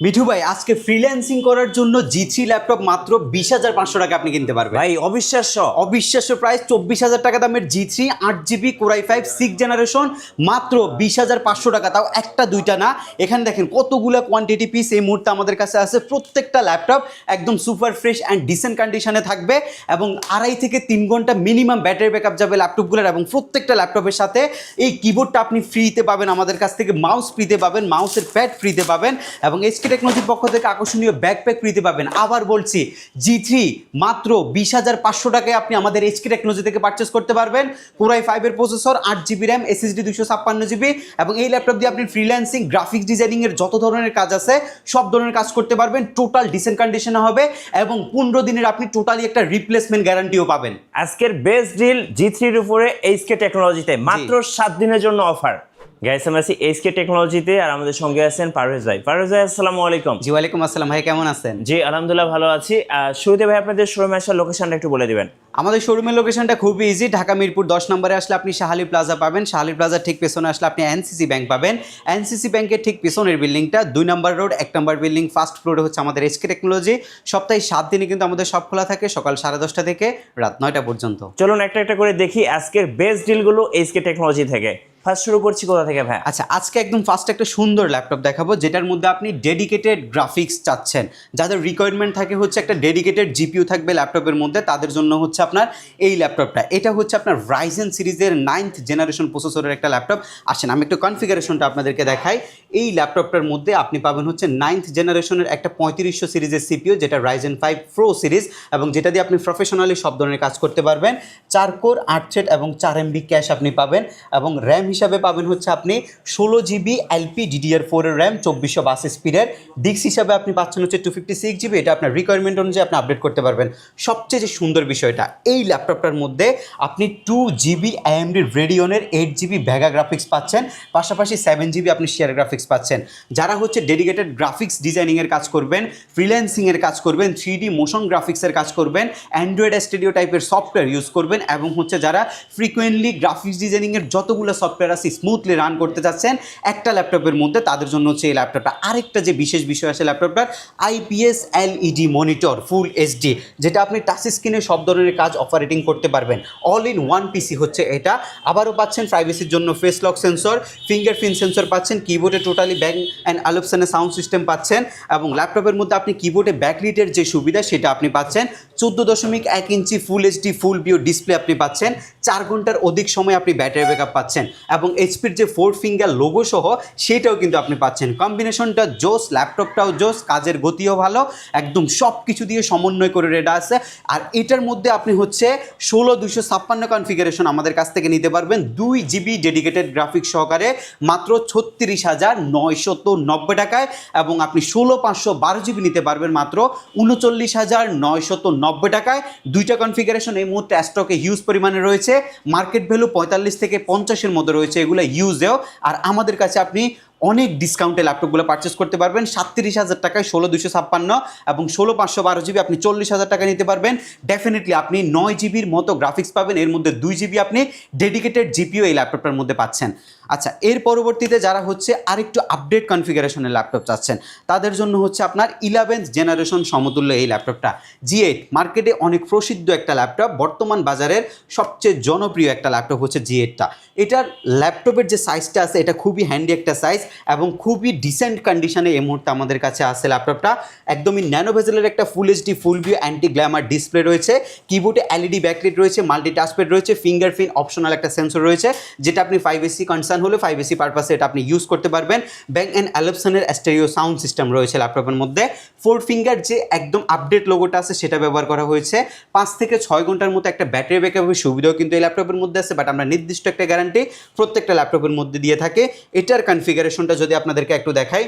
মিঠু ভাই আজকে ফ্রিল্যান্সিং করার জন্য জি থ্রি ল্যাপটপ মাত্র বিশ হাজার পাঁচশো টাকা আপনি কিনতে পারবেন। ভাই অবিশ্বাস্য। অবিশ্বাস্য প্রাইস চব্বিশ হাজার টাকা দামের জি থ্রি আট GB Core i five six generation মাত্র বিশ হাজার পাঁচশো টাকা। তাও একটা দুইটা না। এখানে দেখেন কতগুলো কোয়ান্টিটি পিস এই মুহূর্তে আমাদের কাছে আছে। প্রত্যেকটা ল্যাপটপ একদম সুপার ফ্রেশ অ্যান্ড ডিসেন্ট কন্ডিশনে থাকবে এবং আড়াই থেকে তিন ঘণ্টা মিনিমাম ব্যাটারি ব্যাকআপ যাবে ল্যাপটপগুলোর এবং প্রত্যেকটা ল্যাপটপের সাথে এই কিবোর্ডটা আপনি ফ্রিতে পাবেন। আমাদের কাছ থেকে মাউস ফ্রিতে পাবেন মাউসের প্যাড ফ্রিতে পাবেন এবং এসকে টেকনোলজির পক্ষ থেকে আকর্ষণীয় ব্যাকপ্যাক ফ্রিতে পাবেন আবার বলছি জি থ্রি মাত্র বিশ হাজার পাঁচশো টাকায় আপনি আমাদের এইচকে টেকনোলজি থেকে পারচেস করতে পারবেন। কোরাই ফাইভের প্রসেসর আট জিবি র্যাম এসএসডি দুশো ছাপ্পান্ন জিবি এবং এই ল্যাপটপ দিয়ে আপনি ফ্রিল্যান্সিং গ্রাফিক্স ডিজাইনিংয়ের যত ধরনের কাজ আছে সব ধরনের কাজ করতে পারবেন। টোটাল ডিসেন্ট কন্ডিশনে হবে এবং পনেরো দিনের আপনি টোটালি একটা রিপ্লেসমেন্ট গ্যারান্টিও পাবেন। আজকের বেস্ট ডিল জি থ্রির উপরে এইচকে টেকনোলজিতে মাত্র সাত দিনের জন্য অফার গাইস আমরা আছি এইচকে টেকনোলজিতে আর আমাদের সঙ্গে আছেন পারভেজ ভাই। পারভেজ ভাই আসসালামু আলাইকুম। জি ওয়ালাইকুম আসসালাম। ভাই কেমন আছেন? জি আলহামদুলিল্লাহ ভালো আছি। শুরুতে ভাই আপনাদের শোরুমে আসার লোকেশনটা একটু বলে দিবেন। আমাদের শোরুমের লোকেশনটা খুবই ইজি ঢাকা মিরপুর দশ নম্বরে আসলে আপনি শাহালি প্লাজা পাবেন। শাহালি প্লাজার ঠিক পেছনে আসলে আপনি এনসিসি ব্যাংক পাবেন। এনসিসি ব্যাংকের ঠিক পেছনের বিল্ডিংটা দুই নম্বর রোড এক নম্বর বিল্ডিং ফার্স্ট ফ্লোরে হচ্ছে আমাদের এসকে টেকনোলজি সপ্তাহে সাত দিনে কিন্তু আমাদের সব খোলা থাকে সকাল সাড়ে দশটা থেকে রাত নয়টা পর্যন্ত। চলুন একটা একটা করে দেখি আজকের বেস্ট ডিলগুলো এইচকে টেকনোলজি থেকে। ফার্স্ট শুরু করছি কোথা থেকে, ভাই? আচ্ছা আজকে একদম ফার্স্ট একটা সুন্দর ল্যাপটপ দেখাবো, যেটার মধ্যে আপনি ডেডিকেটেড গ্রাফিক্স চাচ্ছেন। যাদের রিকোয়ারমেন্ট থাকে হচ্ছে একটা ডেডিকেটেড জিপিইউ থাকবে ল্যাপটপের মধ্যে, তাদের জন্য হচ্ছে আপনার এই ল্যাপটপটা এটা হচ্ছে আপনার রাইজেন সিরিজের নাইন্থ জেনারেশন প্রসেসরের একটা ল্যাপটপ আসেন, আমি একটু কনফিগারেশনটা আপনাদেরকে দেখাই। এই ল্যাপটপটার মধ্যে আপনি পাবেন হচ্ছে নাইন্থ জেনারেশনের একটা পঁয়ত্রিশশো সিরিজের সিপিইউ যেটা রাইজেন ফাইভ প্রো সিরিজ, এবং যেটা দিয়ে আপনি প্রফেশনালি সব ধরনের কাজ করতে পারবেন। চার কোর আট সেট এবং চার এমবি ক্যাশ আপনি পাবেন, এবং র্যাম হিসাবে পাবেন হচ্ছে আপনি ষোলো জিবি এলপি ডিডিআর ফোরের র্যাম চব্বিশশো বাস স্পিডের ডিস্ক হিসাবে আপনি পাচ্ছেন হচ্ছে টু ফিফটি সিক্স জিবি এটা আপনার রিকোয়ারমেন্ট অনুযায়ী আপনি আপডেট করতে পারবেন। সবচেয়ে যে সুন্দর বিষয়টা, এই ল্যাপটপটার মধ্যে আপনি টু জিবি এএমডি রেডিয়নের এইট জিবি ভ্যাগা গ্রাফিক্স পাচ্ছেন, পাশাপাশি সেভেন জিবি আপনি শেয়ার গ্রাফিক্স পাচ্ছেন। যারা হচ্ছে ডেডিকেটেড গ্রাফিক্স ডিজাইনিংয়ের কাজ করবেন ফ্রিল্যান্সিংয়ের কাজ করবেন থ্রি ডি মোশন গ্রাফিক্সের কাজ করবেন অ্যান্ড্রয়েড স্টুডিও টাইপের সফটওয়্যার ইউজ করবেন এবং হচ্ছে যারা ফ্রিকোয়েন্টলি গ্রাফিক্স ডিজাইনিংয়ের যতগুলো সফটওয়্যার আছে স্মুথলি রান করতে চাচ্ছেন, একটা ল্যাপটপের মধ্যে তাদের জন্য হচ্ছে এই ল্যাপটপটা। আরেকটা যে বিশেষ বিষয় আছে ল্যাপটপটার IPS LED monitor full HD যেটা আপনি টাচ স্ক্রিনে সব ধরনের কাজ অপারেটিং করতে পারবেন। অল ইন ওয়ান পিসি হচ্ছে এটা। আবারও পাচ্ছেন প্রাইভেসির জন্য face lock sensor fingerprint sensor পাচ্ছেন কিবোর্ডে টোটালি ব্যাক অ্যান্ড আলোপসনের সাউন্ড সিস্টেম পাচ্ছেন, এবং ল্যাপটপের মধ্যে আপনি কিবোর্ডে ব্যাকলিটের যে সুবিধা সেটা আপনি পাচ্ছেন। চোদ্দ দশমিক এক inch full HD full view display আপনি পাচ্ছেন। চার ঘণ্টার অধিক সময় আপনি ব্যাটারি ব্যাকআপ পাচ্ছেন। এবং এইচপির যে ফোর ফিঙ্গার লোগো সহ, সেটাও কিন্তু আপনি পাচ্ছেন। কম্বিনেশনটা জোস ল্যাপটপটাও জোস, কাজের গতিও ভালো, একদম সব কিছু দিয়ে সমন্বয় করে রেডা আছে। আর এটার মধ্যে আপনি হচ্ছে ষোলো দুশো ছাপ্পান্ন কনফিগারেশন আমাদের কাছ থেকে নিতে পারবেন, দুই জিবি ডেডিকেটেড গ্রাফিক সহকারে, মাত্র ছত্রিশ হাজার নয়শত নব্বই টাকায় এবং আপনি ষোলো পাঁচশো বারো জিবি নিতে পারবেন মাত্র উনচল্লিশ হাজার নয়শত নব্বই টাকায়। দুইটা কনফিগারেশন এই মুহূর্তে স্টকে হিউজ পরিমাণে রয়েছে। মার্কেট ভ্যালু পঁয়তাল্লিশ থেকে পঞ্চাশের মধ্যে রয়েছে, এগুলো ইউজেও আর আমাদের কাছে আপনি অনেক ডিসকাউন্টে ল্যাপটপগুলো পারচেস করতে পারবেন। সাতত্রিশ হাজার টাকায় ষোলো দুশো ছাপ্পান্ন এবং ষোলো পাঁচশো বারো জিবি আপনি চল্লিশ হাজার টাকা নিতে পারবেন। ডেফিনেটলি আপনি নয় জিবির মতো গ্রাফিক্স পাবেন। এর মধ্যে দুই জিবি আপনি ডেডিকেটেড জিপিও এই ল্যাপটপটার মধ্যে পাচ্ছেন। আচ্ছা এর পরবর্তীতে যারা হচ্ছে আরেকটু আপডেট কনফিগারেশনের ল্যাপটপ চাচ্ছেন, তাদের জন্য হচ্ছে আপনার ইলেভেন্থ জেনারেশন সমতুল্য এই ল্যাপটপটা জি এইট মার্কেটে অনেক প্রসিদ্ধ একটা ল্যাপটপ বর্তমান বাজারের সবচেয়ে জনপ্রিয় একটা ল্যাপটপ হচ্ছে জি এইটটা এটার ল্যাপটপের যে সাইজটা আছে, এটা খুবই হ্যান্ডি একটা সাইজ এবং খুবই ডিসেন্ট কন্ডিশনে এই মুহূর্তে আমাদের কাছে আছে ল্যাপটপটা একদমই ন্যানো ভেজেলের একটা full HD full view anti glare display রয়েছে। কিবোর্ডে এলইডি ব্যাকলিট রয়েছে মাল্টি টাচপ্যাড রয়েছে ফিঙ্গারপ্রিন্ট অপশনাল একটা সেন্সর রয়েছে, যেটা আপনি ফাইভ এসি কনসার্ন হলে ফাইভ এসি পারপাসে এটা আপনি ইউজ করতে পারবেন। ব্যাঙ্ক অ্যান্ড অ্যালপসনের স্টেরিও সাউন্ড সিস্টেম রয়েছে ল্যাপটপের মধ্যে। ফোর ফিঙ্গার যে একদম আপডেট লোগোটা আছে, সেটা ব্যবহার করা হয়েছে। পাঁচ থেকে ছয় ঘণ্টার মতো একটা ব্যাটারি ব্যাকআপের সুবিধাও কিন্তু এই ল্যাপটপের মধ্যে আছে বাট আমরা নির্দিষ্ট একটা গ্যারান্টি প্রত্যেকটা ল্যাপটপের মধ্যে দিয়ে থাকে। এটার কনফিগারেশনটা যদি আপনাদেরকে একটু দেখাই।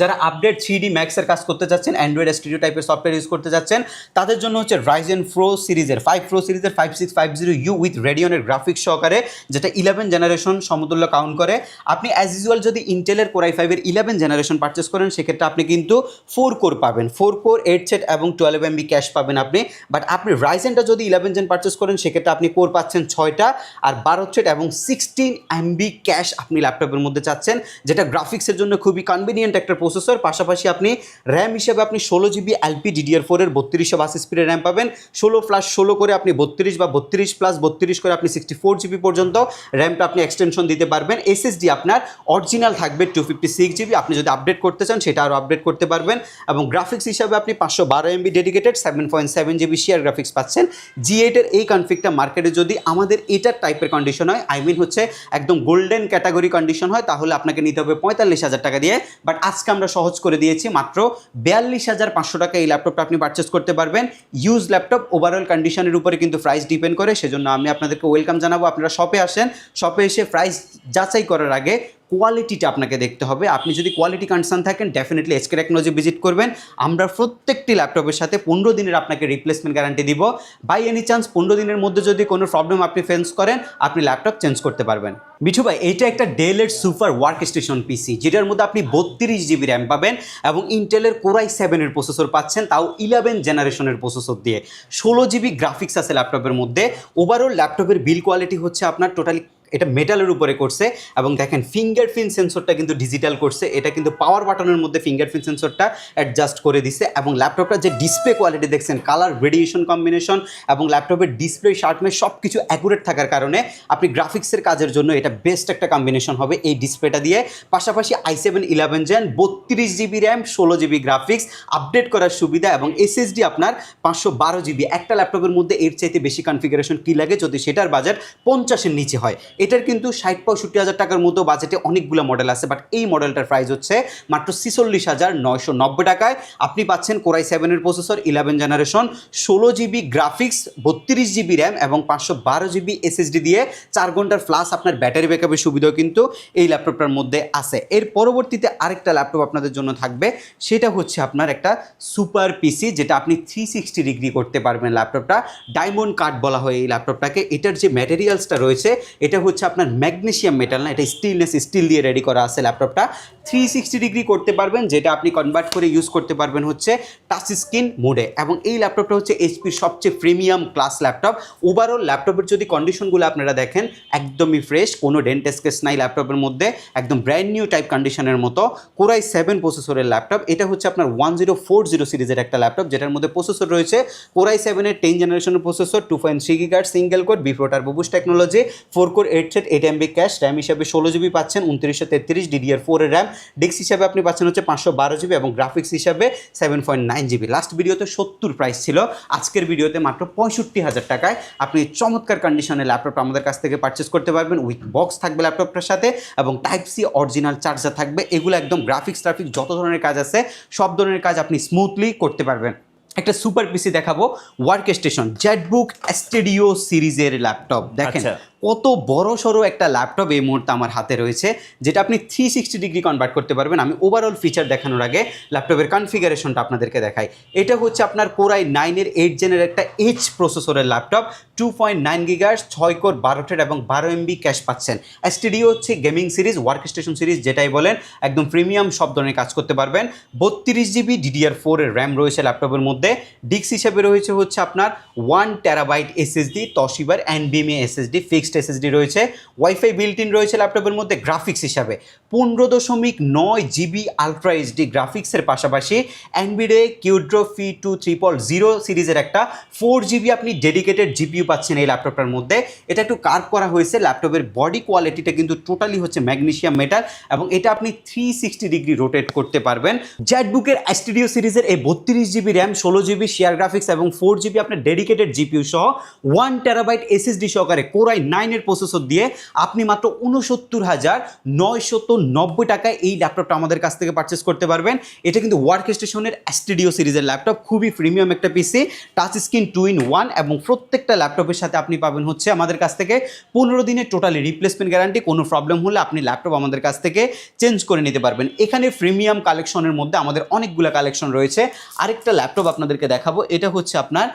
যারা আপডেট থ্রি ম্যাক্সের কাজ করতে চাচ্ছেন অ্যান্ড্রয়েড স্টুডিও টাইপের সফটওয়্যার ইউজ করতে চাচ্ছেন তাদের জন্য হচ্ছে রাইজেন প্রো সিরিজের ফাইভ প্রো সিরিজের five six five zero U with রেডিয়নের graphics সহকারে, যেটা ইলেভেন জেনারেশন সমতুল্য কাউন্ট করে। আপনি অ্যাজ ইউজুয়াল যদি ইন্টেলের কোরাই ফাইভের ইলেভেন জেনারেশন পারচেস করেন, সেক্ষেত্রে আপনি কিন্তু ফোর কোর পাবেন। ফোর কোর এইট সেট এবং টুয়েলভ এমবি ক্যাশ পাবেন আপনি। বাট আপনি রাইজেনটা যদি ইলেভেন জেন পারচেস করেন, সেক্ষেত্রে আপনি কোর পাচ্ছেন ছয়টা, আর বারো সেট এবং সিক্সটিন এমবি ক্যাশ আপনি ল্যাপটপের মধ্যে চাচ্ছেন, যেটা গ্রাফিক্সের জন্য খুবই কনভিনিয়েন্ট একটা প্রসেসর পাশাপাশি আপনি র্যাম হিসেবে আপনি ষোলো জিবি এলপি ডিডিআর ফোরের বত্রিশশো বাস স্পিডের র্যাম পাবেন। ষোলো প্লাস ষোলো করে আপনি বত্রিশ বা বত্রিশ প্লাস বত্রিশ করে আপনি সিক্সটি ফোর জিবি পর্যন্ত র্যামটা আপনি এক্সটেনশন দিতে পারবেন। এসএসডি আপনার অরিজিনাল থাকবে টু ফিফটি সিক্স জিবি আপনি যদি আপডেট করতে চান, সেটা আরও আপডেট করতে পারবেন। এবং গ্রাফিক্স হিসাবে আপনি পাঁচশো বারো MB dedicated seven point seven GB share graphics পাচ্ছেন। জি এইটের এই কনফিগটা মার্কেটে যদি আমাদের এটার টাইপের কন্ডিশন হয় আই মিন হচ্ছে একদম গোল্ডেন ক্যাটাগরি কন্ডিশন হয়, তাহলে আপনাকে নিতে হবে পঁয়তাল্লিশ হাজার টাকা দিয়ে। বাট আজকে আমরা সহজ করে দিয়েছি, মাত্র বিয়াল্লিশ হাজার পাঁচশো টাকা এই ল্যাপটপটা আপনি পারচেস করতে পারবেন। ইউজ ল্যাপটপ ওভারঅল কন্ডিশনের উপরে কিন্তু প্রাইস ডিপেন্ড করে, সেজন্য আমি আপনাদেরকে ওয়েলকাম জানাব। আপনারা শপে আসেন শপে এসে প্রাইস যাচাই করার আগে কোয়ালিটিটা আপনাকে দেখতে হবে। আপনি যদি কোয়ালিটি কনসার্ন থাকেন ডেফিনেটলি এসকে টেকনোলজি ভিজিট করবেন। আমরা প্রত্যেকটি ল্যাপটপের সাথে পনেরো দিনের আপনাকে রিপ্লেসমেন্ট গ্যারান্টি দিব। বাই এনি চান্স পনেরো দিনের মধ্যে যদি কোনো প্রবলেম আপনি ফেস করেন, আপনি ল্যাপটপ চেঞ্জ করতে পারবেন। মিঠু ভাই এইটা একটা ডেলের সুপার ওয়ার্ক স্টেশন পিসি যেটার মধ্যে আপনি বত্রিশ জিবি র্যাম পাবেন এবং ইন্টেলের কোরাই সেভেনের প্রসেসর পাচ্ছেন, তাও ইলেভেন জেনারেশনের প্রসেসর দিয়ে। ষোলো জিবি গ্রাফিক্স আছে ল্যাপটপের মধ্যে। ওভারঅল ল্যাপটপের বিল কোয়ালিটি হচ্ছে আপনার টোটালি এটা মেটালের উপরে করছে এবং দেখেন ফিঙ্গারপ্রিন্ট সেন্সরটা কিন্তু ডিজিটাল করছে। এটা কিন্তু পাওয়ার বাটনের মধ্যে ফিঙ্গারপ্রিন্ট সেন্সরটা অ্যাডজাস্ট করে দিছে এবং ল্যাপটপটার যে ডিসপ্লে কোয়ালিটি দেখছেন কালার রেডিয়েশন কম্বিনেশন এবং ল্যাপটপের ডিসপ্লে শার্টমের সব কিছু অ্যাকুরেট থাকার কারণে আপনি গ্রাফিক্সের কাজের জন্য এটা বেস্ট একটা কম্বিনেশন হবে এই ডিসপ্লেটা দিয়ে। পাশাপাশি আই সেভেন ইলেভেন জেন বত্রিশ জিবি র্যাম ষোলো জিবি গ্রাফিক্স আপডেট করার সুবিধা এবং এসএসডি আপনার পাঁচশো বারো জিবি একটা ল্যাপটপের মধ্যে এর চাইতে বেশি কনফিগারেশন কী লাগে? যদি সেটার বাজেট পঞ্চাশের নিচে হয়। এটার কিন্তু ষাট পঁয়ষট্টি হাজার টাকার মতো বাজেটে অনেকগুলো মডেল আছে বাট এই মডেলটার প্রাইস হচ্ছে মাত্র ছিচল্লিশ হাজার নয়শো নব্বই টাকায়। আপনি পাচ্ছেন কোরাই সেভেনের প্রসেসর ইলেভেন জেনারেশন ষোলো জিবি গ্রাফিক্স বত্রিশ জিবি র্যাম এবং পাঁচশো বারো জিবি এসএসডি দিয়ে চার ঘণ্টার প্লাস আপনার ব্যাটারি ব্যাকআপের সুবিধাও কিন্তু এই ল্যাপটপটার মধ্যে আছে। এর পরবর্তীতে আরেকটা ল্যাপটপ আপনাদের জন্য থাকবে, সেটা হচ্ছে আপনার একটা সুপার পিসি যেটা আপনি থ্রি সিক্সটি ডিগ্রি করতে পারবেন ল্যাপটপটা ডায়মন্ড কাট বলা হয় এই ল্যাপটপটাকে এটার যে ম্যাটেরিয়ালসটা রয়েছে, এটা হচ্ছে আপনার ম্যাগনেশিয়াম মেটাল না এটা স্টিলনেস স্টিল দিয়ে রেডি করা আছে ল্যাপটপটা। থ্রি সিক্সটি ডিগ্রি করতে পারবেন, যেটা আপনি কনভার্ট করে ইউজ করতে পারবেন হচ্ছে টাচ স্ক্রিন মোডে এবং এই ল্যাপটপটা হচ্ছে এইচপির সবচেয়ে প্রিমিয়াম ক্লাস ল্যাপটপ ওভারঅল ল্যাপটপের যদি কন্ডিশনগুলো আপনারা দেখেন, একদমই ফ্রেশ কোনো ডেন্ট স্কেচ নাই ল্যাপটপের মধ্যে, একদম ব্র্যান্ড নিউ টাইপ কন্ডিশনের মতো। কোরাই সেভেন প্রসেসরের ল্যাপটপ এটা হচ্ছে আপনার ওয়ান জিরো ফোর জিরো সিরিজের একটা ল্যাপটপ যেটার মধ্যে প্রসেসর রয়েছে কোরাই সেভেনের টেন জেনারেশনের processor two point three গিগার single code before turbo boost technology four core eight set eight MB cache RAM হিসাবে ষোলো জিবি পাচ্ছেন, উনত্রিশশো তেত্রিশ ডিডিআর ফোরের র্যাম ডিস্ক হিসাবে আপনি পাচ্ছেন হচ্ছে পাঁচশো বারো জিবি এবং গ্রাফিক্স হিসাবে seven point nine GB last ভিডিওতে সত্তর প্রাইস ছিল, আজকের ভিডিওতে মাত্র পঁয়ষট্টি হাজার টাকায়। আপনি চমৎকার কন্ডিশনে ল্যাপটপ আমাদের কাছ থেকে পারচেস করতে পারবেন উইথ বক্স থাকবে ল্যাপটপটার সাথে এবং টাইপ সি অরিজিনাল চার্জার থাকবে। এগুলো একদম গ্রাফিক্স ট্রাফিক যত ধরনের কাজ আছে, সব ধরনের কাজ আপনি স্মুথলি করতে পারবেন। একটা সুপার পিসি দেখাবো ওয়ার্ক স্টেশন জেটবুক স্টুডিও সিরিজের ল্যাপটপ দেখেন? আচ্ছা। কত বড় সড়ো একটা ল্যাপটপ এই মুহূর্তে আমার হাতে রয়েছে, যেটা আপনি থ্রি সিক্সটি ডিগ্রি কনভার্ট করতে পারবেন। আমি ওভারঅল ফিচার দেখানোর আগে ল্যাপটপের কনফিগারেশনটা আপনাদেরকে দেখাই। এটা হচ্ছে আপনার কোরাই নাইনের এইট জেনের একটা এইচ প্রসেসরের ল্যাপটপ টু পয়েন্ট নাইন গিগার ছয় কোর বারো টেড এবং বারো এমবি ক্যাশ পাচ্ছেন। এসটিডিও হচ্ছে gaming series work station series যেটাই বলেন, একদম প্রিমিয়াম সব ধরনের কাজ করতে পারবেন। বত্রিশ জিবি ডিডিআর ফোরের র্যাম রয়েছে ল্যাপটপের মধ্যে। ডিক্স হিসাবে রয়েছে হচ্ছে আপনার ওয়ান টেরাবাইট এসএসডি তশিবার এনবিএমএ এসএসডি ফিক্সড এসএসডি রয়েছে ওয়াইফাই বিল্ট ইন রয়েছে ল্যাপটপের মধ্যে গ্রাফিক্স হিসাবে। পনেরো দশমিক নয় জিবি আলট্রা এইচডি গ্রাফিক্সের পাশাপাশি অ্যানবিডে Quadro P two triple zero সিরিজের একটা ফোর জিবি আপনি ডেডিকেটেড জিপিউ পাচ্ছেন এই ল্যাপটপটার মধ্যে। এটা একটু কার্ভ করা হয়েছে ল্যাপটপের বডি কোয়ালিটিটা কিন্তু টোটালি হচ্ছে ম্যাগনেশিয়াম মেটাল এবং এটা আপনি থ্রি সিক্সটি ডিগ্রি রোটেট করতে পারবেন। জ্যাটবুকের স্টুডিও সিরিজের এই বত্রিশ জিবি র্যাম ষোলো জিবি শেয়ার গ্রাফিক্স এবং ফোর জিবি আপনার ডেডিকেটেড জিপিউ সহ ওয়ান টেরাবাইট এসএসডি সহকারে কোরাই নাইনের প্রসেসর দিয়ে আপনি মাত্র উনসত্তর হাজার নয়শত নব্বই টাকায় এই ল্যাপটপটা আমাদের কাছ থেকে পারচেস করতে পারবেন। এটা কিন্তু ওয়ার্ক স্টেশনের স্টুডিও সিরিজের ল্যাপটপ, খুবই প্রিমিয়াম একটা PC touch screen two in one এবং প্রত্যেকটা ল্যাপটপের সাথে আপনি পাবেন হচ্ছে আমাদের কাছ থেকে পনেরো দিনের টোটালি রিপ্লেসমেন্ট গ্যারান্টি কোনো প্রবলেম হলে আপনি ল্যাপটপ আমাদের কাছ থেকে চেঞ্জ করে নিতে পারবেন। এখানে প্রিমিয়াম কালেকশনের মধ্যে আমাদের অনেকগুলো কালেকশন রয়েছে। আরেকটা ল্যাপটপ আপনাদেরকে দেখাবো, এটা হচ্ছে আপনার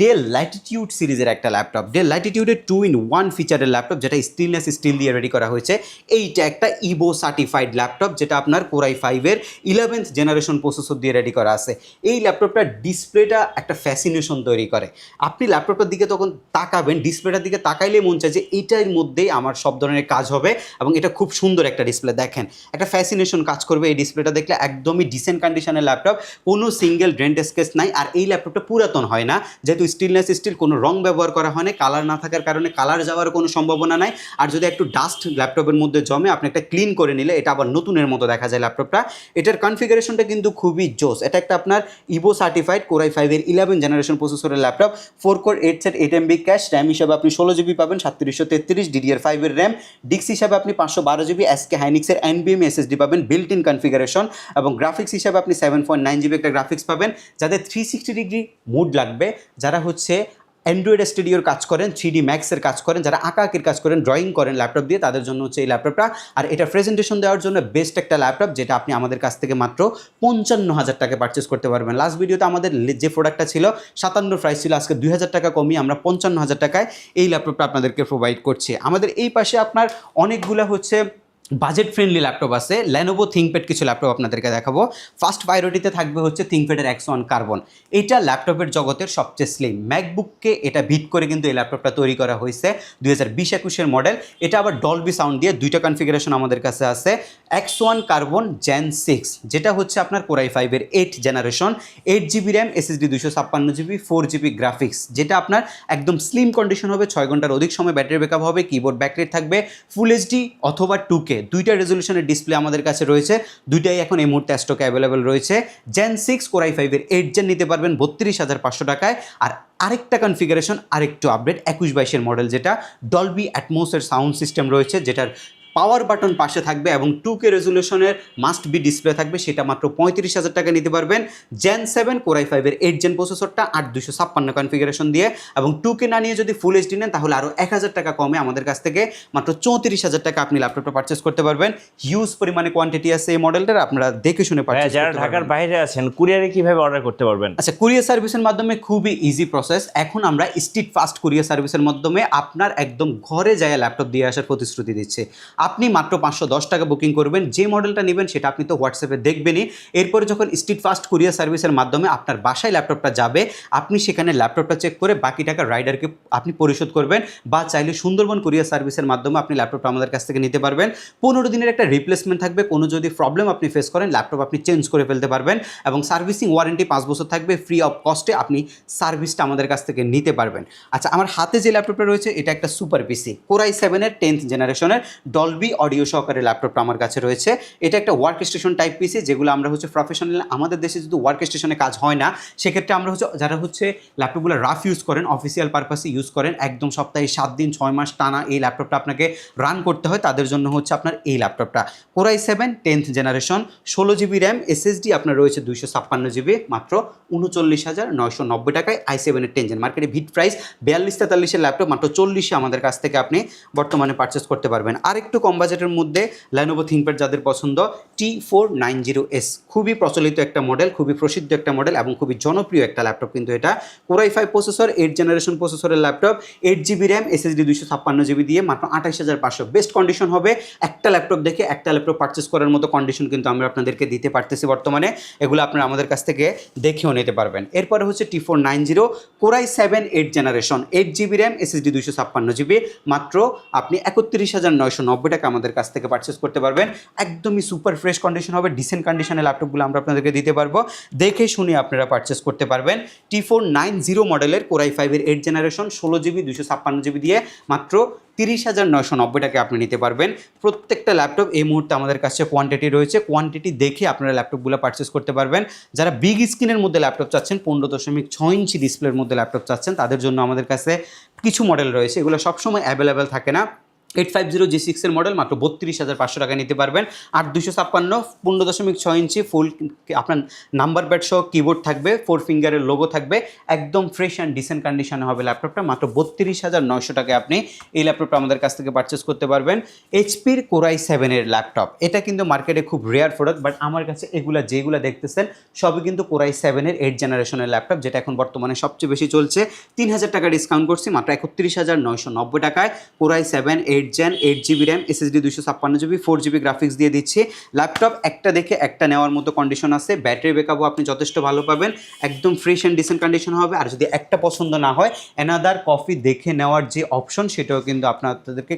ডেল ল্যাটিটিউড সিরিজের একটা ল্যাপটপ। ডেল ল্যাটিটিউডের টু ইন ওয়ান ফিচারের ল্যাপটপ, যেটা স্টিলনেস স্টিল দিয়ে রেডি করা হয়েছে। এইটা একটা ইবো সার্টিফাইড ল্যাপটপ, যেটা আপনার কোরাই ফাইভের ইলেভেন্থ জেনারেশন প্রসেসর দিয়ে রেডি করা আছে। এই ল্যাপটপটার ডিসপ্লেটা একটা ফ্যাসিনেশন তৈরি করে। আপনি ল্যাপটপটার দিকে তখন তাকাবেন ডিসপ্লেটার দিকে তাকাইলে মন চায় যে এইটার মধ্যেই আমার সব ধরনের কাজ হবে এবং এটা খুব সুন্দর একটা ডিসপ্লে দেখেন, একটা ফ্যাসিনেশন কাজ করবে এই ডিসপ্লেটা দেখলে একদমই ডিসেন্ট কন্ডিশনের ল্যাপটপ, কোনো সিঙ্গেল ড্রেন্ট স্কেচ নাই, আর এই ল্যাপটপটা পুরাতন হয় না যেহেতু স্টিলনেস স্টিল কোনো রং ব্যবহার করা হয় না কালার না থাকার কারণে কালার যাওয়ার কোনো সম্ভাবনা নাই। আর যদি একটু ডাস্ট ল্যাপটপের মধ্যে জমে, আপনি একটা ক্লিন করে নিলে, এটা আবার নতুনের মতো দেখা যায় ল্যাপটপটা এটার কনফিগারেশনটা কিন্তু খুবই জোস। এটা একটা আপনার ইভো সার্টিফাইড কোরাই ফাইভের ইলেভেন জেনারেশন প্রসেসরের laptop four core eight set eight MB cache RAM হিসাবে আপনি ষোলো জিবি পাবেন, সাতত্রিশশো তেত্রিশ ডিডিআর ফাইভের র্যাম ডিক্স হিসাবে আপনি পাঁচশো বারো জিবি এসকে হাইনিক্সের এনবিএম এসএসডি পাবেন বিল্ট ইন কনফিগারেশন এবং গ্রাফিক্স হিসাবে আপনি সেভেন পয়েন্ট নাইন জিবি একটা গ্রাফিক্স পাবেন যাদের থ্রি সিক্সটি ডিগ্রি মুড লাগবে যারা হচ্ছে অ্যান্ড্রয়েড স্টুডিওর কাজ করেন থ্রি ডি ম্যাক্সের কাজ করেন, যারা আঁকা আঁকির কাজ করেন ড্রয়িং করেন ল্যাপটপ দিয়ে, তাদের জন্য হচ্ছে এই ল্যাপটপটা আর এটা প্রেজেন্টেশন দেওয়ার জন্য বেস্ট একটা ল্যাপটপ যেটা আপনি আমাদের কাছ থেকে মাত্র পঞ্চান্ন হাজার টাকা পারচেস করতে পারবেন। লাস্ট ভিডিওতে আমাদের যে প্রোডাক্টটা ছিল, সাতান্ন প্রাইস ছিল, আজকে দুই হাজার টাকা কমিয়ে আমরা পঞ্চান্ন হাজার টাকায় এই ল্যাপটপটা আপনাদেরকে প্রোভাইড করছি। আমাদের এই পাশে আপনার অনেকগুলো হচ্ছে বাজেট ফ্রেন্ডলি ল্যাপটপ আছে। ল্যানোভো থিঙ্কপ্যাড কিছু ল্যাপটপ আপনাদেরকে দেখাবো। ফার্স্ট প্রায়োরিটিতে থাকবে হচ্ছে থিঙ্কপ্যাডের একশো ওয়ান কার্বন এটা ল্যাপটপের জগতের সবচেয়ে স্লিম ম্যাকবুককে এটা ভিট করে কিন্তু এই ল্যাপটপটা তৈরি করা হয়েছে দুই হাজার বিশ একুশের মডেল এটা আবার ডলবি সাউন্ড দিয়ে দুইটা কনফিগারেশন আমাদের কাছে আছে। X one Carbon gen six যেটা হচ্ছে আপনার কোরাই ফাইভের eight generation eight GB RAM SSD দুশো ছাপ্পান্ন জিবি ফোর জিবি গ্রাফিক্স যেটা আপনার একদম স্লিম কন্ডিশন হবে। ছয় ঘণ্টার অধিক সময় ব্যাটারি ব্যাকআপ হবে কিবোর্ড ব্যাটারি থাকবে ফুল এইচডি অথবা টু কে দুইটা রেজলিউশনের ডিসপ্লে আমাদের কাছে রয়েছে। দুইটাই এখন এই মুহূর্তে স্টকে অ্যাভেলেবেল রয়েছে। জেন সিক্স কোরাই ফাইভের এইট জেন নিতে পারবেন বত্রিশ হাজার পাঁচশো টাকায়। আর আরেকটা কনফিগারেশন আরেকটু আপডেট একুশ বাইশের মডেল যেটা ডলবি অ্যাটমোসের সাউন্ড সিস্টেম রয়েছে, যেটার পাওয়ার বাটন পাশে থাকবে এবং টু কে রেজলিউশনের মাস্ট বি ডিসপ্লে থাকবে সেটা মাত্র পঁয়ত্রিশ হাজার টাকা নিতে পারবেন। জেন সেভেন কোরাই ফাইভের এইট জেন প্রসেসরটা আট দুশো ছাপ্পান্ন কনফিগারেশন দিয়ে এবং টু কে না নিয়ে যদি ফুল এইচডি নেন তাহলে আরও এক হাজার টাকা কমে আমাদের কাছ থেকে মাত্র চৌত্রিশ হাজার টাকা আপনি ল্যাপটপটা পারচেস করতে পারবেন। হিউজ পরিমাণে কোয়ান্টিটি আছে এই মডেলটার আপনারা দেখে শুনে পারচেস যারা ঢাকার বাইরে আছেন কুরিয়ারে কীভাবে অর্ডার করতে পারবেন? আচ্ছা কুরিয়ার সার্ভিসের মাধ্যমে খুবই ইজি প্রসেস এখন আমরা স্ট্রিট ফাস্ট কুরিয়ার সার্ভিসের মাধ্যমে আপনার একদম ঘরে যায় ল্যাপটপ দিয়ে আসার প্রতিশ্রুতি দিচ্ছে। আপনি মাত্র পাঁচশো দশ টাকা বুকিং করবেন। যে মডেলটা নেবেন, সেটা আপনি তো হোয়াটসঅ্যাপে দেখবেনই। এরপরে যখন স্ট্রিট ফাস্ট কুরিয়ার সার্ভিসের মাধ্যমে আপনার বাসায় ল্যাপটপটা যাবে, আপনি সেখানে ল্যাপটপটা চেক করে বাকি টাকা রাইডারকে আপনি পরিশোধ করবেন বা চাইলে সুন্দরবন কুরিয়ার সার্ভিসের মাধ্যমে আপনি ল্যাপটপটা আমাদের কাছ থেকে নিতে পারবেন। পনেরো দিনের একটা রিপ্লেসমেন্ট থাকবে। কোনো যদি প্রবলেম আপনি ফেস করেন ল্যাপটপ আপনি চেঞ্জ করে ফেলতে পারবেন এবং সার্ভিসিং ওয়ারেন্টি পাঁচ বছর থাকবে ফ্রি অফ কস্টে আপনি সার্ভিসটা আমাদের কাছ থেকে নিতে পারবেন। আচ্ছা আমার হাতে যে ল্যাপটপটা রয়েছে, এটা একটা সুপার পিসি কোরাই সেভেনের টেন্থ জেনারেশনের ডলবি অডিও সহকারে ল্যাপটপটা আমার কাছে রয়েছে। এটা একটা ওয়ার্ক স্টেশন টাইপ পিসি যেগুলো আমরা হচ্ছে প্রফেশনাল আমাদের দেশে যদি ওয়ার্ক স্টেশনে কাজ হয় না, সেক্ষেত্রে আমরা হচ্ছে, যারা হচ্ছে ল্যাপটপগুলো রাফ ইউজ করেন অফিসিয়াল পারপাসে ইউজ করেন, একদম সপ্তাহে সাত দিন, ছয় মাস টানা এই ল্যাপটপটা আপনাকে রান করতে হয়, তাদের জন্য হচ্ছে আপনার এই ল্যাপটপটা Core i seven tenth generation ষোলো জিবি র্যাম এসএসডি আপনার রয়েছে দুইশো ছাপ্পান্ন জিবি মাত্র উনচল্লিশ হাজার নয়শো নব্বই টাকায় আই সেভেনের টেন জেন মার্কেটে ভিট প্রাইস বিয়াল্লিশ তেতাল্লিশের ল্যাপটপ মাত্র চল্লিশে আমাদের কাছ থেকে আপনি বর্তমানে পারচেস করতে পারবেন। আর একটু কম বাজেটের মধ্যে ল্যানোভো থিঙ্কপ্যাড যাদের পছন্দ T four nine zero S খুবই প্রচলিত একটা মডেল খুবই প্রসিদ্ধ একটা মডেল এবং খুবই জনপ্রিয় একটা ল্যাপটপ কিন্তু এটা। Core i five processor eight generation প্রসেসরের laptop eight GB RAM SSD দুইশো ছাপ্পান্ন জিবি দিয়ে মাত্র আঠাশ হাজার পাঁচশো। বেস্ট কন্ডিশন হবে একটা ল্যাপটপ দেখে একটা ল্যাপটপ পারচেস করার মতো কন্ডিশন কিন্তু আমরা আপনাদেরকে দিতে পারতেছি বর্তমানে। এগুলো আপনারা আমাদের কাছ থেকে দেখেও নিতে পারবেন। এরপরে হচ্ছে T four nine zero Core i seven eight generation eight GB RAM SSD দুইশো ছাপ্পান্ন জিবি মাত্র আপনি একত্রিশ হাজার নয়শো নব্বই টাকা আমাদের কাছ থেকে পারচেস করতে পারবেন। একদমই সুপার ফ্রেশ কন্ডিশন হবে ডিসেন্ট কন্ডিশনের ল্যাপটপগুলো আমরা আপনাদেরকে দিতে পারব। দেখে শুনে আপনারা পারচেস করতে পারবেন টি ফোর নাইন জিরো মডেলের কোরাই ফাইভের এইট জেনারেশন ষোলো জিবি দুশো ছাপ্পান্ন জিবি দিয়ে মাত্র তিরিশ হাজার নয়শো নব্বই টাকা আপনি নিতে পারবেন। প্রত্যেকটা ল্যাপটপ এই মুহূর্তে আমাদের কাছে কোয়ান্টিটি রয়েছে। কোয়ান্টিটি দেখে আপনারা ল্যাপটপগুলো পারচেস করতে পারবেন। যারা বিগ স্ক্রিনের মধ্যে ল্যাপটপ চাচ্ছেন, পনেরো দশমিক ছয় ইঞ্চি ডিসপ্লের মধ্যে ল্যাপটপ চাচ্ছেন, তাদের জন্য আমাদের কাছে কিছু মডেল রয়েছে। এগুলো সবসময় অ্যাভেলেবেল থাকে না। এইট ফাইভ জিরো জি সিক্সের মডেল মাত্র বত্রিশ হাজার পাঁচশো টাকা নিতে পারবেন। আর দুশো ছাপ্পান্ন, পনেরো দশমিক ছয় ইঞ্চি ফুল আপনার নাম্বার ব্যাট সহ কিবোর্ড থাকবে ফোর ফিঙ্গারের লোগো থাকবে, একদম ফ্রেশ অ্যান্ড ডিসেন্ট কন্ডিশনে হবে ল্যাপটপটা মাত্র বত্রিশ হাজার নয়শো টাকায় আপনি এই ল্যাপটপটা আমাদের কাছ থেকে পারচেস করতে পারবেন। এইচপির কোরাই সেভেনের ল্যাপটপ এটা কিন্তু মার্কেটে খুব রেয়ার প্রোডাক্ট বাট আমার কাছে এগুলা যেগুলো দেখতেছেন, সবই কিন্তু কোরাই সেভেনের এইট জেনারেশনের ল্যাপটপ যেটা এখন বর্তমানে সবচেয়ে বেশি চলছে। তিন হাজার টাকা ডিসকাউন্ট করছি, মাত্র একত্রিশ হাজার নয়শো নব্বই টাকায় Core i seven eight gen eight GB RAM SSD দুশো ছাপ্পান্ন জিবি ফোর জিবি গ্রাফিক্স দিয়ে দিচ্ছি। ল্যাপটপ একটা দেখে একটা নেওয়ার মতো কন্ডিশন আছে। ব্যাটারি ব্যাকআপও আপনি যথেষ্ট ভালো পাবেন। একদম ফ্রেশ অ্যান্ড ডিসেন্ট কন্ডিশন হবে। আর যদি একটা পছন্দ না হয় অ্যানাদার কফি দেখে নেওয়ার যে অপশন সেটাও কিন্তু আপনাদেরকে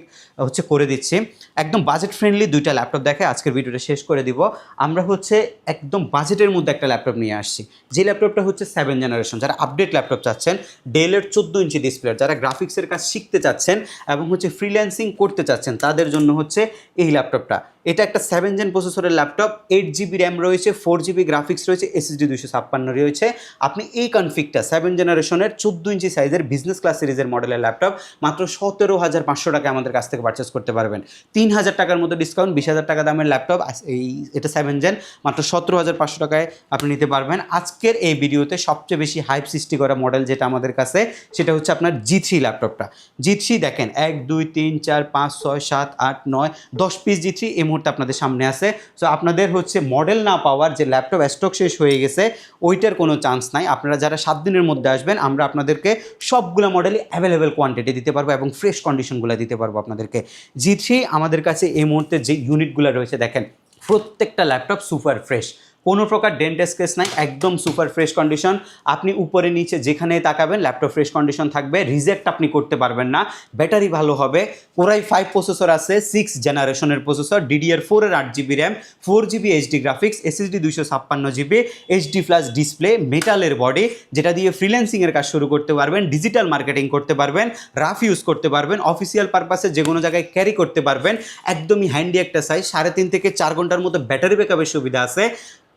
হচ্ছে করে দিচ্ছি। একদম বাজেট ফ্রেন্ডলি দুইটা ল্যাপটপ দেখে আজকের ভিডিওটা শেষ করে দিব। আমরা হচ্ছে একদম বাজেটের মধ্যে একটা ল্যাপটপ নিয়ে আসছি। যে ল্যাপটপটা হচ্ছে সেভেন জেনারেশন যারা আপডেট ল্যাপটপ চাচ্ছেন ডেলের চোদ্দ ইঞ্চি ডিসপ্লে যারা গ্রাফিক্সের কাজ শিখতে চাচ্ছেন এবং হচ্ছে ফ্রিল্যান্সিং করতে চাচ্ছেন তাদের জন্য হচ্ছে এই ল্যাপটপটা। এটা একটা সেভেন জেন প্রসেসরের ল্যাপটপ এইট জিবি র্যাম রয়েছে ফোর জিবি গ্রাফিক্স রয়েছে এসএসডি দুশো ছাপ্পান্ন রয়েছে। আপনি এই কনফিগটা সেভেন জেনারেশনের চোদ্দ ইঞ্চি সাইজের বিজনেস ক্লাস সিরিজের মডেলের ল্যাপটপ মাত্র সতেরো হাজার পাঁচশো টাকা আমাদের কাছ থেকে পারচেস করতে পারবেন। তিন হাজার টাকার মতো ডিসকাউন্ট বিশ হাজার টাকা দামের ল্যাপটপ এই, এটা সেভেন জেন মাত্র সতেরো হাজার পাঁচশো টাকায় আপনি নিতে পারবেন। আজকের এই ভিডিওতে সবচেয়ে বেশি হাইপ সৃষ্টি করা মডেল যেটা আমাদের কাছে, সেটা হচ্ছে আপনার জি থ্রি ল্যাপটপটা জি থ্রি দেখেন, এক, দুই, তিন, চার, পাঁচ, ছয়, সাত, আট, নয়, দশ পিস জি থ্রি এই মুহূর্তে আপনাদের সামনে আসে সো আপনাদের হচ্ছে মডেল না পাওয়ার যে ল্যাপটপ স্টক শেষ হয়ে গেছে, ওইটার কোনো চান্স নাই। আপনারা যারা সাত দিনের মধ্যে আসবেন, আমরা আপনাদেরকে সবগুলো মডেলই অ্যাভেলেবেল কোয়ান্টিটি দিতে পারব এবং ফ্রেশ কন্ডিশনগুলো দিতে পারব আপনাদেরকে। জি থ্রি আমাদের কাছে এই মুহূর্তে যে ইউনিটগুলো রয়েছে, দেখেন, প্রত্যেকটা ল্যাপটপ সুপার ফ্রেশ কোনো প্রকার ডেন্ট স্কেচ নাই, একদম সুপার ফ্রেশ কন্ডিশন আপনি উপরে নিচে যেখানে তাকাবেন ল্যাপটপ ফ্রেশ কন্ডিশন থাকবে রিজেক্ট আপনি করতে পারবেন না ব্যাটারি ভালো হবে। কোরাই ফাইভ প্রসেসর আছে সিক্স জেনারেশনের প্রসেসর ডিডিআর ফোরের আট GB RAM four GB HD graphics SSD দুইশো ছাপ্পান্ন জিবি এইচডি প্লাস ডিসপ্লে মেটালের বডি যেটা দিয়ে ফ্রিল্যান্সিংয়ের কাজ শুরু করতে পারবেন ডিজিটাল মার্কেটিং করতে পারবেন রাফ ইউজ করতে পারবেন অফিসিয়াল পারপাসে যে কোনো জায়গায় ক্যারি করতে পারবেন, একদমই হ্যান্ডি একটা সাইজ সাড়ে তিন থেকে চার ঘণ্টার মতো ব্যাটারি ব্যাকআপের সুবিধা আছে।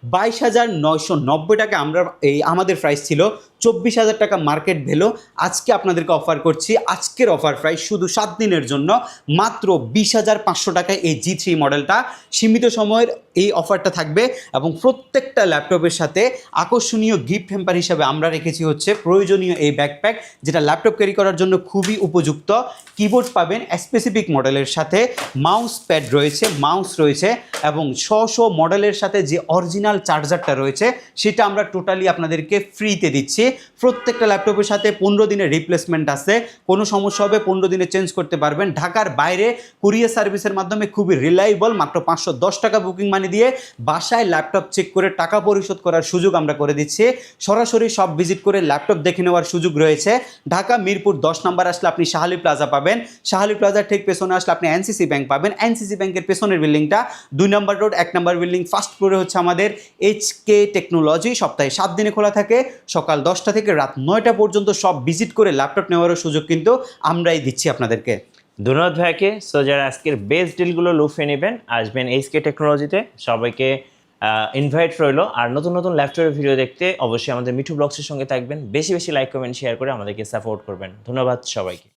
বাইশ হাজার নয়শো নব্বই টাকা আমরা এই আমাদের প্রাইস ছিল। চব্বিশ হাজার টাকা মার্কেট ভ্যালু আজকে আপনাদেরকে অফার করছি। আজকের অফার প্রাইস শুধু সাত দিনের জন্য। মাত্র বিশ হাজার পাঁচশো টাকায় এই জি থ্রি মডেলটা সীমিত সময়ের এই অফারটা থাকবে এবং প্রত্যেকটা ল্যাপটপের সাথে আকর্ষণীয় গিফট হ্যাম্পার হিসাবে আমরা রেখেছি হচ্ছে প্রয়োজনীয় এই ব্যাকপ্যাক যেটা ল্যাপটপ ক্যারি করার জন্য খুবই উপযুক্ত। কিবোর্ড পাবেন স্পেসিফিক মডেলের সাথে। মাউস প্যাড রয়েছে মাউস রয়েছে এবং শ মডেলের সাথে যে অরিজিনাল চার্জারটা রয়েছে সেটা আমরা টোটালি আপনাদেরকে ফ্রিতে দিচ্ছি। প্রত্যেকটা ল্যাপটপের সাথে পনেরো দিনের রিপ্লেসমেন্ট আছে। কোনো সমস্যা হবে, পনেরো দিনে চেঞ্জ করতে পারবেন। ঢাকার বাইরে কুরিয়ার সার্ভিসের মাধ্যমে খুবই রিলায়েবল মাত্র পাঁচশো দশ টাকা বুকিং মানি দিয়ে বাসায় ল্যাপটপ চেক করে টাকা পরিশোধ করার সুযোগ আমরা করে দিচ্ছি। সরাসরি সব ভিজিট করে ল্যাপটপ দেখে নেওয়ার সুযোগ রয়েছে। ঢাকা, মিরপুর দশ নম্বর আসলে আপনি শাহালি প্লাজা পাবেন। শাহালি প্লাজার ঠিক পেছনে আসলে আপনি এনসিসি ব্যাংক পাবেন। এনসিসি ব্যাংকের পেছনের বিল্ডিংটা দুই নম্বর রোড এক নম্বর বিল্ডিং ফার্স্ট ফ্লোরে হচ্ছে আমাদের এইচ কে টেকনোলজি সপ্তাহে সাত দিনে খোলা থাকে। সকাল দশটা থেকে রাত নয়টা পর্যন্ত সব ভিজিট করে ল্যাপটপ নেওয়ারও সুযোগ কিন্তু আমরাই দিচ্ছি আপনাদেরকে। ধন্যবাদ ভাইকে। সো যারা আজকের বেস্ট ডিলগুলো লুফে নেবেন, আসবেন এইচকে টেকনোলজিতে সবাইকে ইনভাইট রইল। আর নতুন নতুন ল্যাপটপের ভিডিও দেখতে অবশ্যই আমাদের মিঠু ব্লগসের সঙ্গে থাকবেন। বেশি বেশি লাইক কমেন্ট শেয়ার করে আমাদেরকে সাপোর্ট করবেন। ধন্যবাদ সবাইকে।